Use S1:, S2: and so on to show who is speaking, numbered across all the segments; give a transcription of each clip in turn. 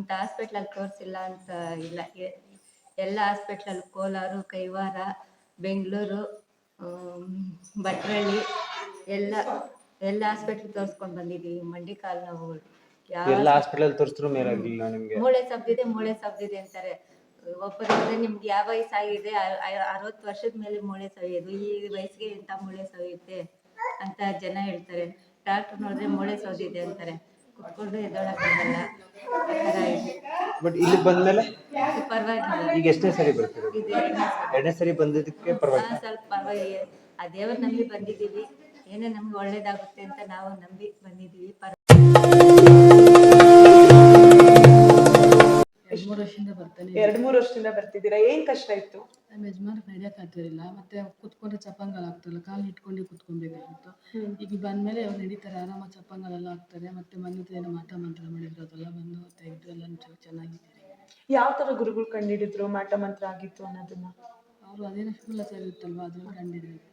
S1: ಇಂಥ ಹಾಸ್ಪಿಟ್ಲಲ್ಲಿ ತೋರಿಸಿಲ್ಲ ಅಂತ ಇಲ್ಲ. ಎಲ್ಲ ಹಾಸ್ಪಿಟ್ಲಲ್ಲಿ ಕೋಲಾರ ಕೈವಾರ ಬೆಂಗಳೂರು ಭಟ್ರಳ್ಳಿ ಎಲ್ಲ ಎಲ್ಲ ಹಾಸ್ಪಿಟ್ಲ್ ತೋರಿಸ್ಕೊಂಡು ಬಂದಿದ್ದೀವಿ ಮಂಡಿ ಕಾಲು ನೋವು ಯಾವ
S2: ಎಲ್ಲ ಹಾಸ್ಪಿಟಲ್ ತೋರಿಸಿದ್ರು ಮೇಲಾಗಿಲ್ಲ ನಿಮಗೆ?
S1: ಮೂಳೆ ಸಬ್ದಿದೆ ಮೂಳೆ ಸಬ್ದಿದೆ ಅಂತಾರೆ. ಒಬ್ಬರಿಗೆ ನಿಮ್ಗೆ ಯಾವ ವಯಸ್ಸಾಗಿದೆ? ಅರವತ್ತು ವರ್ಷದ ಮೇಲೆ ಮೂಳೆ ಸವಿಯೋದು ಈ ವಯಸ್ಸಿಗೆ ಇಂಥ ಮೂಳೆ ಸವಿಯುತ್ತೆ ಅಂತ ಜನ ಹೇಳ್ತಾರೆ. ಡಾಕ್ಟರ್ ನೋಡಿದ್ರೆ ಮೂಳೆ ಸೌದಿದೆ ಅಂತಾರೆ. ಕುತ್ಕೊಂಡು ಎದ್ದೋಳಕ್ಕಾಗಲ್ಲ.
S2: ಬಟ್ ಇಲ್ಲಿ ಬಂದ್ಮೇಲೆ
S1: ಪರವಾಗಿಲ್ಲ.
S2: ಈಗ ಎಷ್ಟನೇ ಸರಿ ಬರ್ತೀರ?
S1: ಇದು. ಎರಡನೇ
S2: ಸರಿ ಬಂದಿದ್ದಕ್ಕೆ ಪರವಾಗಿಲ್ಲ.
S1: ಸ್ವಲ್ಪ ಪರವಾಗಿಲ್ಲ. ಆ ದೇವ್ರ ನಂಬಿ ಬಂದಿದ್ದೀವಿ. ಏನೋ ನಮ್ಗೆ ಒಳ್ಳೇದಾಗುತ್ತೆ ಅಂತ ನಾವು ನಂಬಿ ಬಂದಿದ್ದೀವಿ. ಪರ
S3: ಮೂರು ವರ್ಷದಿಂದ ಬರ್ತಾನೆ
S4: ಎರಡ್ ಮೂರು ವರ್ಷದಿಂದ ಬರ್ತಿದ್ದೀರಾ? ಏನ್ ಕಷ್ಟ ಇತ್ತು?
S3: ನಮ್ಮ ಯಜಮಾನ್ರು ನಡೆಯಕ್ ಆಗ್ತಿರಲಿಲ್ಲ ಮತ್ತೆ ಕುತ್ಕೊಂಡ್ರೆ ಚಪ್ಪಂಗಲ್ ಆಗ್ತಿಲ್ಲ ಕಾಲು ಇಟ್ಕೊಂಡು ಕುತ್ಕೊಬೇಕಾಗಿತ್ತು ಈಗ ಬಂದ್ಮೇಲೆ ಅವ್ರು ನಡೀತಾರೆ ಆರಾಮ ಚಪ್ಪಂಗಲೆಲ್ಲ ಆಗ್ತಾರೆ ಮತ್ತೆ ಮನೆ ಏನೋ ಮಾಟ ಮಂತ್ರ ಮಾಡಿದ್ರು ಅದೆಲ್ಲ ಬಂದು ತೆಗೆದು ಎಲ್ಲ ಚೆನ್ನಾಗಿದ್ದಾರೆ.
S4: ಯಾವ ತರ ಗುರುಗಳು ಕಂಡಿಡಿದ್ರು ಮಾಟ ಮಂತ್ರ ಆಗಿತ್ತು ಅನ್ನೋದನ್ನ?
S3: ಅವರು ಅದೇನೋ ಫುಲ್ ಇರುತ್ತಲ್ವಾ ಅದನ್ನ ಕಂಡಿಡಿದ್ರು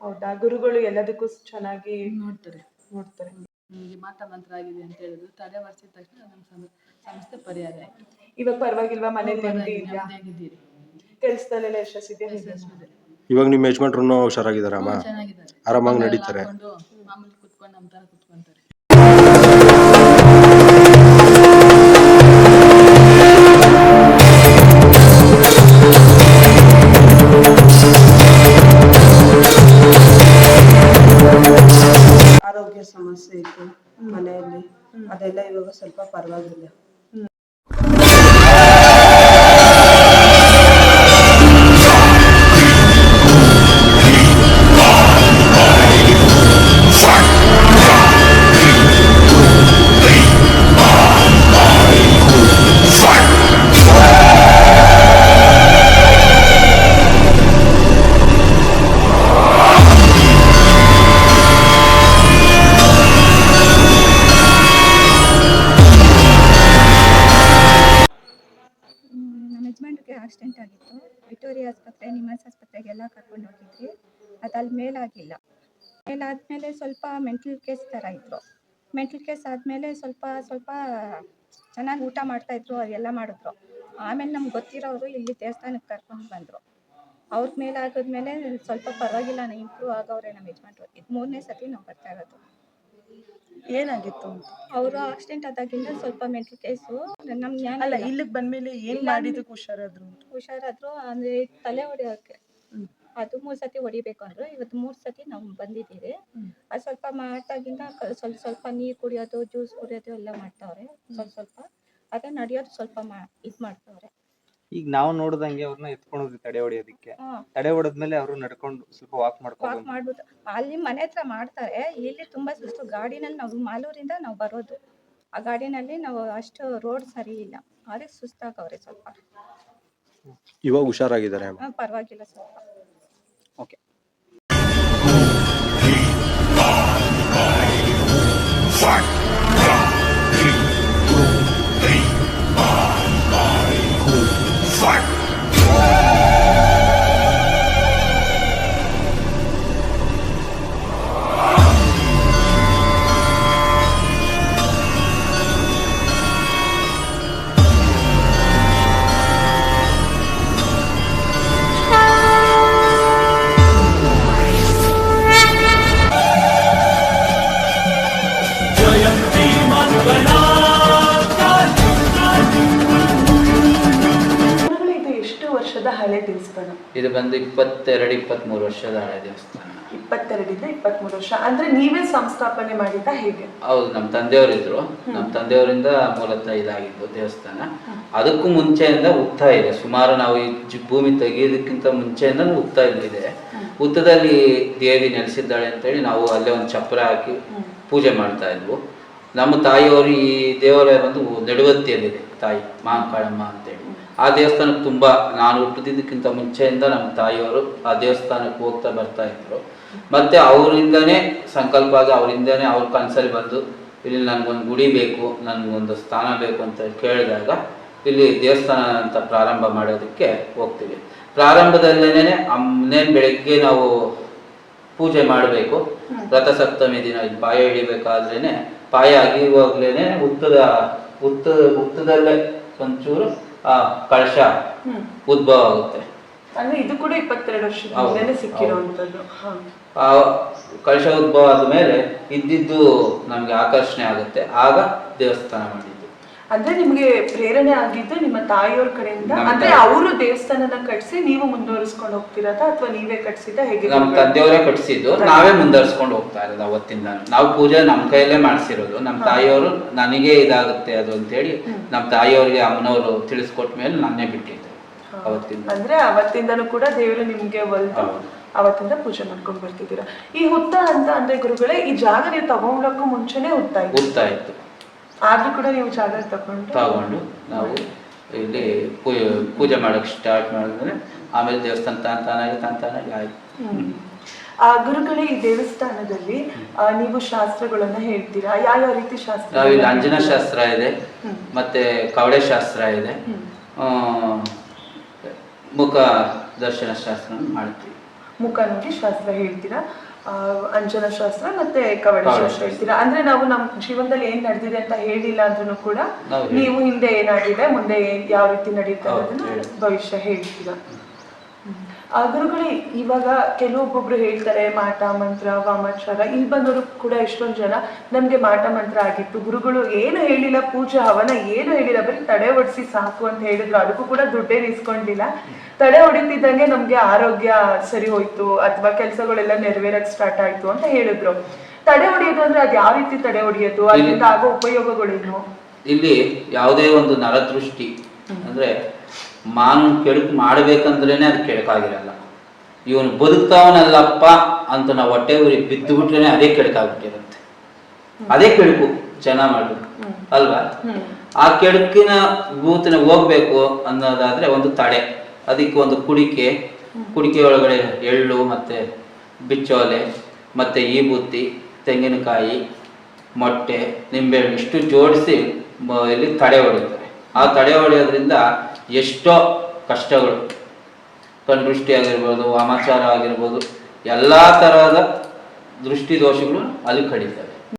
S4: ಹೌದಾ? ಗುರುಗಳು ಎಲ್ಲದಕ್ಕೂ ಚೆನ್ನಾಗಿ
S3: ನೋಡ್ತಾರೆ.
S4: ನೋಡ್ತಾರೆ.
S3: ನಿಮಗೆ ಮಾಟ ಮಂತ್ರ ಆಗಿದೆ ಅಂತ ಹೇಳಿದ್ರು. ತಲೆ ಒರೆಸಿದ ತಕ್ಷಣ ನಮ್ಮ ಸಂಸ್ಥೆ ಸಮಸ್ಯೆ ಪರಿಹಾರ ಆಯ್ತು.
S4: ಇವಾಗ ಪರವಾಗಿಲ್ವಾ ಮನೆ ನೆಮ್ಮದಿ ಇದೆಯಾ ಕೆಲ್ಸದಲ್ಲೆಲ್ಲ ಯಶಸ್ಸಿದೆ.
S5: ಇವಾಗ ನಿಮ್ಮ ಯಜಮಾನ್ರು ಹುಷಾರಾಗಿದ್ದಾರಮ್ಮ
S3: ಚೆನ್ನಾಗಿದ್ದಾರೆ.
S5: ಆರಾಮಾಗಿ ನಡೀತಾರೆ.
S3: ಮಾಮೂಲಿ ಕುತ್ಕೊಂಡು ನಮ್ಮ ಥರ
S6: ಇತ್ತು ಮನೆಯಲ್ಲಿ. ಅದೆಲ್ಲ ಇವಾಗ ಸ್ವಲ್ಪ ಪರವಾಗಿಲ್ಲ.
S7: ಯಜಮಾನ್ರಿಗೆ ಆಕ್ಸಿಡೆಂಟ್ ಆಗಿತ್ತು. ವಿಕ್ಟೋರಿಯಾ ಆಸ್ಪತ್ರೆ ನಿಮ್ಹಾನ್ಸ್ ಆಸ್ಪತ್ರೆಗೆಲ್ಲ ಕರ್ಕೊಂಡು ಹೋಗಿದ್ರಿ ಅದು ಅಲ್ಲಿ ಮೇಲಾಗಿಲ್ಲ. ಮೇಲಾದಮೇಲೆ ಸ್ವಲ್ಪ ಮೆಂಟಲ್ ಕೇಸ್ ಥರ ಇದ್ದರು ಮೆಂಟಲ್ ಕೇಸ್ ಆದಮೇಲೆ ಸ್ವಲ್ಪ ಸ್ವಲ್ಪ ಚೆನ್ನಾಗಿ ಊಟ ಮಾಡ್ತಾಯಿದ್ರು ಅದೆಲ್ಲ ಮಾಡಿದ್ರು. ಆಮೇಲೆ ನಮ್ಗೆ ಗೊತ್ತಿರೋರು ಇಲ್ಲಿ ದೇವಸ್ಥಾನಕ್ಕೆ ಕರ್ಕೊಂಡು ಬಂದರು. ಅವ್ರ ಮೇಲೆ ಆಗಿದ್ಮೇಲೆ ಸ್ವಲ್ಪ ಪರವಾಗಿಲ್ಲ, ನಾನು ಇಂಪ್ರೂವ್ ಆಗೋವರೆ ನಮ್ಮ ಯಜಮಾನ್ರು. ಇದು ಮೂರನೇ ಸತಿ ನಾವು ಬರ್ತಾ ಇರೋದು.
S4: ಏನಾಗಿತ್ತು ಅಂತ?
S7: ಅವರು ಆಕ್ಸಿಡೆಂಟ್ ಆದಾಗಿಂದ ಸ್ವಲ್ಪ ಮೆಂಟಲ್ ಕೇಸು ನಮ್ಮ ಜ್ಞಾನ
S4: ಅಲ್ಲ
S7: ಇಲ್ಲಿಗೆ
S4: ಇಲ್ಲಿಗ್ ಬಂದ್ಮೇಲೆ ಏನ್
S7: ಇಲ್ಲ
S4: ಮಾಡಿದಕ್ಕೆ ಹುಷಾರಾದ್ರು ಅಂತ?
S7: ಹುಷಾರಾದ್ರು ಅಂದ್ರೆ ತಲೆ ಹೊಡೆಯೋಕೆ. ಅದು ಮೂರು ಸತಿ ಹೊಡಿಬೇಕು ಅಂದ್ರು. ಇವತ್ತು ಮೂರು ಸತಿ ನಾವು ಬಂದಿದ್ದೀವಿ. ಅದು ಸ್ವಲ್ಪ ಮಾಡ್ದಾಗಿಂದ ಕ- ಸ್ವಲ್ಪ ಸ್ವಲ್ಪ ನೀರು ಕುಡಿಯೋದು ಜ್ಯೂಸ್ ಕುಡಿಯೋದು ಎಲ್ಲ ಮಾಡ್ತಾವ್ರೆ. ಸ್ವಲ್ಪ ಸ್ವಲ್ಪ. ಅದೇ ನಡೆಯೋದು ಸ್ವಲ್ಪ ಮಾ ಇದು ಮಾಡ್ತಾವ್ರೆ.
S2: ಈಗ ನಾವು ನೋಡ್ದಂಗೆ ಅವ್ರನ್ನ ಎತ್ಕೊಂಡು ಹೋದ್ವಿ ತಡೆ ಹೊಡಿಯೋದಕ್ಕೆ.
S7: ತಡೆ
S2: ತಡೆ ಹೊಡೆದ್ಮೇಲೆ ಅವರು ನಡ್ಕೊಂಡು ಸ್ವಲ್ಪ ವಾಕ್ ಮಾಡ್ಕೊಂಡು
S7: ವಾಕ್ ಮಾಡ್ಬಿಟ್ಟು. ಅಲ್ಲಿ ಮನೆ ಹತ್ರ ಮಾಡ್ತಾರೆ. ಇಲ್ಲಿ ತುಂಬಾ ಸುಸ್ತು. ಗಾಡಿನಲ್ಲಿ ನಾವು ಮಾಲೂರಿಂದ ನಾವು ಬರೋದು. ಆ ಗಾಡಿನಲ್ಲಿ ನಾವು ಅಷ್ಟು ರೋಡ್ ಸರಿ ಇಲ್ಲ. ಅದಕ್ಕೆ ಸುಸ್ತಾಗವ್ರೆ ಸ್ವಲ್ಪ.
S5: ಇವಾಗ ಹುಷಾರಾಗಿದ್ದಾರೆ ಅಮ್ಮ?
S7: ಪರವಾಗಿಲ್ಲ ಸ್ವಲ್ಪ.
S2: ಓಕೆ
S4: ಗುರುಗಳು ಇದು
S8: ಬಂದು ಇಪ್ಪತ್ತೆರಡು ಇಪ್ಪತ್ತ್ಮೂರು ವರ್ಷದ ಹಳೆ ದೇವಸ್ಥಾನ.
S4: ಇಪ್ಪತ್ತೆರಡಿಂದ ಇಪ್ಪತ್ಮೂರು ವರ್ಷ. ಅಂದ್ರೆ ನೀವೇ ಸಂಸ್ಥಾಪನೆ ಮಾಡಿದ್ದ ಹೇಗೆ?
S8: ಹೌದು ನಮ್ಮ ತಂದೆಯವರಿದ್ರು. ನಮ್ಮ ತಂದೆಯವರಿಂದ ಮೂಲತಃ ಇದಾಗಿದ್ದು ದೇವಸ್ಥಾನ. ಅದಕ್ಕೂ ಮುಂಚೆಯಿಂದ ಉತ್ತ ಇದೆ. ಸುಮಾರು ನಾವು ಈ ಜಿ- ಭೂಮಿ ತೆಗೆಯೋದಕ್ಕಿಂತ ಮುಂಚೆಯಿಂದ ಉತ್ತ ಇದೆ. ಉತ್ತದಲ್ಲಿ ದೇವಿ ನೆಲೆಸಿದ್ದಾಳೆ ಅಂತೇಳಿ ನಾವು ಅಲ್ಲೇ ಒಂದು ಚಪ್ರ ಹಾಕಿ ಪೂಜೆ ಮಾಡ್ತಾ ಇದ್ವು. ನಮ್ಮ ತಾಯಿಯವರು ಈ ದೇವಾಲಯ ಬಂದು ನಡುವತ್ತಿಯಲ್ಲಿದೆ ತಾಯಿ ಮಾಂಕಾಳಮ್ಮ ಅಂತೇಳಿ. ಆ ದೇವಸ್ಥಾನಕ್ಕೆ ತುಂಬ ನಾನು ಹುಟ್ಟಿದ್ದಕ್ಕಿಂತ ಮುಂಚೆಯಿಂದ ನಮ್ಮ ತಾಯಿಯವರು ಆ ದೇವಸ್ಥಾನಕ್ಕೆ ಹೋಗ್ತಾ ಬರ್ತಾ ಇದ್ರು. ಮತ್ತೆ ಅವರಿಂದನೇ ಸಂಕಲ್ಪ ಆಗಿ ಅವರಿಂದನೇ ಅವ್ರ ಕನ್ಸಲ್ಲಿ ಬಂದು ಇಲ್ಲಿ ನನಗೊಂದು ಗುಡಿ ಬೇಕು, ನನಗೊಂದು ಸ್ಥಾನ ಬೇಕು ಅಂತ ಕೇಳಿದಾಗ ಇಲ್ಲಿ ದೇವಸ್ಥಾನ ಅಂತ ಪ್ರಾರಂಭ ಮಾಡೋದಕ್ಕೆ ಹೋಗ್ತೀವಿ. ಪ್ರಾರಂಭದಲ್ಲೇನೆ ಅಮ್ಮನೇನು ಬೆಳಗ್ಗೆ ನಾವು ಪೂಜೆ ಮಾಡಬೇಕು. ರಥಸಪ್ತಮಿ ದಿನ ಇಲ್ಲಿ ಪಾಯ ಹಿಡಿಬೇಕಾದ್ರೇನೆ ಪಾಯ ಅಗಿಯುವಾಗ್ಲೇನೆ ಉತ್ತದ ಹುತ್ತ, ಹುತ್ತದಲ್ಲೇ ಒಂಚೂರು ಕಳಶ
S4: ಹ್ಮ್.
S8: ಉದ್ಭವ ಆಗುತ್ತೆ.
S4: ಅಂದ್ರೆ ಇದು ಕೂಡ ಇಪ್ಪತ್ತೆರಡು ವರ್ಷದ ಸಿಕ್ಕಿರುವಂತದ್ದು
S8: ಆ ಕಳಶ ಉದ್ಭವ ಆದ ಮೇಲೆ ಇದ್ದಿದ್ದು ನಮ್ಗೆ ಆಕರ್ಷಣೆ ಆಗುತ್ತೆ. ಆಗ ದೇವಸ್ಥಾನ ಮಾಡಿದ್ದು
S4: ಅಂದ್ರೆ ನಿಮ್ಗೆ ಪ್ರೇರಣೆ ಆಗಿದ್ದು ನಿಮ್ಮ ತಾಯಿಯವ್ರ ಕಡೆಯಿಂದ? ಅಂದ್ರೆ. ಅವರು ದೇವಸ್ಥಾನನ ಕಟ್ಸಿ ನೀವು ಮುಂದುವರಿಸ್ಕೊಂಡು ಹೋಗ್ತಿರೋದ ಅಥವಾ ನೀವೇ ಕಟ್ಸಿದ ಹೇಗೆ
S8: ನಮ್ಮ ತಂದೆಯವರೇ ಕಟ್ಸಿದ್ದು. ನಾವೇ ಮುಂದುವರಿಸ್ಕೊಂಡು ಹೋಗ್ತಾ ಇರೋದು ಅವತ್ತಿಂದ. ನಾವು ಪೂಜೆ ನಮ್ಮ ಕೈಯಲ್ಲೇ ಮಾಡಿಸಿರೋದು. ನಮ್ಮ ತಾಯಿಯವರು ನನಗೆ ಇದಾಗುತ್ತೆ ಅದು ಅಂತ ಹೇಳಿ ನಮ್ಮ ತಾಯಿಯವರಿಗೆ ಅಮ್ಮನವರು ತಿಳಿಸ್ಕೊಟ್ಟ ಮೇಲೆ ನಾನೇ ಬಿಟ್ಟಿದ್ದೆ ಅವತ್ತಿಂದ.
S4: ಅಂದ್ರೆ ಅವತ್ತಿಂದನೂ ಕೂಡ ದೇವರು ನಿಮ್ಗೆ ಒಲ್ದು. ಅವತ್ತಿಂದ ಪೂಜೆ ಮಾಡ್ಕೊಂಡ್ ಬರ್ತಿದ್ದೀರಾ. ಈ ಹುತ್ತ ಅಂತ ಅಂದ್ರೆ ಗುರುಗಳೇ ಈ ಜಾಗ ನೀವು ತಗೊಂಡಕ್ಕೂ ಮುಂಚೆನೆ ಹುತ್ತ ಇತ್ತು.
S8: ಇತ್ತು.
S4: ಆದ್ರೂ ಕೂಡ ನೀವು ಚಾದರ್ ತಗೊಂಡು
S8: ತಗೊಂಡು ನಾವು ಇಲ್ಲಿ ಪೂಜೆ ಮಾಡಕ್ ಸ್ಟಾರ್ಟ್ ಮಾಡಿದ್ರೆ ಆಮೇಲೆ ದೇವಸ್ಥಾನ ತಾನ ತಾನಾಗಿ ತಾನ ತಾನಾಗಿ ಆಯ್ತು.
S4: ಆ ಗುರುಗಳೇ ಈ ದೇವಸ್ಥಾನದಲ್ಲಿ ನೀವು ಶಾಸ್ತ್ರಗಳನ್ನ ಹೇಳ್ತೀರಾ? ಯಾವ ರೀತಿ ಶಾಸ್ತ್ರ?
S8: ನಾವಿಲ್ಲಿ ಅಂಜನ ಶಾಸ್ತ್ರ ಇದೆ ಮತ್ತೆ ಕವಡೆ ಶಾಸ್ತ್ರ ಇದೆ ಆ, ಮುಖ ದರ್ಶನ ಶಾಸ್ತ್ರ ಮಾಡ್ತೀವಿ.
S4: ಮುಖ ನೋಡಿ ಶಾಸ್ತ್ರ ಹೇಳ್ತೀರಾ? ಅಂಜನ ಶಾಸ್ತ್ರ ಮತ್ತೆ ಕವಡೆ ಶಾಸ್ತ್ರ. ಹೇಳ್ತೀರಾ ಅಂದ್ರೆ ನಾವು ನಮ್ಮ ಜೀವನದಲ್ಲಿ ಏನ್ ನಡೆದಿದೆ ಅಂತ ಹೇಳಿಲ್ಲ ಅಂದ್ರೂ ಕೂಡ
S8: ನೀವು
S4: ಹಿಂದೆ ಏನಾಗಿದೆ ಮುಂದೆ ಯಾವ ರೀತಿ ನಡೀತಾ ಇರೋದನ್ನ ಭವಿಷ್ಯ ಹೇಳ್ತೀರಾ? ಗುರುಗಳೇ ಇವಾಗ ಕೆಲವೊಬ್ಬೊಬ್ರು ಹೇಳ್ತಾರೆ ಮಾಟ ಮಂತ್ರ ವಾಮಾಚಾರ ಇಲ್ಲಿ ಬಂದವರು ಕೂಡ ಎಷ್ಟೊಂದು ಜನ ನಮ್ಗೆ ಮಾಟ ಮಂತ್ರ ಆಗಿತ್ತು. ಗುರುಗಳು ಏನು ಹೇಳಿಲ್ಲ ಪೂಜೆ ಹವನ ಏನು ಹೇಳಿಲ್ಲ ಬರೀ ತಡೆ ಹೊಡಿಸಿ ಸಾಕು ಅಂತ ಹೇಳಿದ್ರು. ಅದಕ್ಕೂ ಕೂಡ ದುಡ್ಡೇನು ಇಸ್ಕೊಂಡಿಲ್ಲ ತಡೆ ಹೊಡಿತಿದ್ದಂಗೆ ನಮ್ಗೆ ಆರೋಗ್ಯ ಸರಿ ಹೋಯ್ತು ಅಥವಾ ಕೆಲಸಗಳೆಲ್ಲ ನೆರವೇರಕ್ ಸ್ಟಾರ್ಟ್ ಆಯ್ತು ಅಂತ ಹೇಳಿದ್ರು. ತಡೆ ಹೊಡಿಯೋದು ಅಂದ್ರೆ ಅದ್ ಯಾವ ರೀತಿ ತಡೆ ಹೊಡಿಯೋದು? ಅದರಿಂದ ಆಗೋ ಉಪಯೋಗಗಳೇನು?
S8: ಇಲ್ಲಿ ಯಾವುದೇ ಒಂದು ನರದೃಷ್ಟಿ ಅಂದ್ರೆ ಮಾನವ ಕೆಡುಕು ಮಾಡ್ಬೇಕಂದ್ರೇನೆ ಅದು ಕೆಡಕಾಗಿರಲ್ಲ. ಇವನು ಬದುಕ್ತಾವನಲ್ಲಪ್ಪ ಅಂತ ನಾವು ಹೊಟ್ಟೆ ಊರಿ ಬಿದ್ದು ಬಿಟ್ರೆ ಅದೇ ಕೆಡಕಾಗ್ಬಿಟ್ಟಿರುತ್ತೆ. ಅದೇ ಕೆಡುಕು ಜನ ಮಾಡೋದು ಅಲ್ವಾ? ಆ ಕೆಡುಕಿನ ಭೂತನ ಹೋಗ್ಬೇಕು ಅನ್ನೋದಾದ್ರೆ ಒಂದು ತಡೆ. ಅದಕ್ಕೆ ಒಂದು ಕುಡಿಕೆ. ಕುಡಿಕೆ ಒಳಗಡೆ ಎಳ್ಳು ಮತ್ತೆ ಬಿಚ್ಚೋಲೆ ಮತ್ತೆ ಈ ಬುತ್ತಿ ತೆಂಗಿನಕಾಯಿ ಮೊಟ್ಟೆ ನಿಂಬೆ ಇಷ್ಟು ಜೋಡಿಸಿ ಇಲ್ಲಿ ತಡೆ ಹೊಡಿತಾರೆ ಆ ತಡೆ ಹೊಡೆಯೋದ್ರಿಂದ ಎಷ್ಟೋ ಕಷ್ಟಗಳು. ಕಣ್ದೃಷ್ಟಿ ಆಗಿರ್ಬೋದು ಅಮಾಚಾರ ಆಗಿರ್ಬೋದು ಎಲ್ಲ ತರಹದ ದೃಷ್ಟಿ ದೋಷಗಳು ಅಲ್ಲಿ ಕಡಿತವೆ.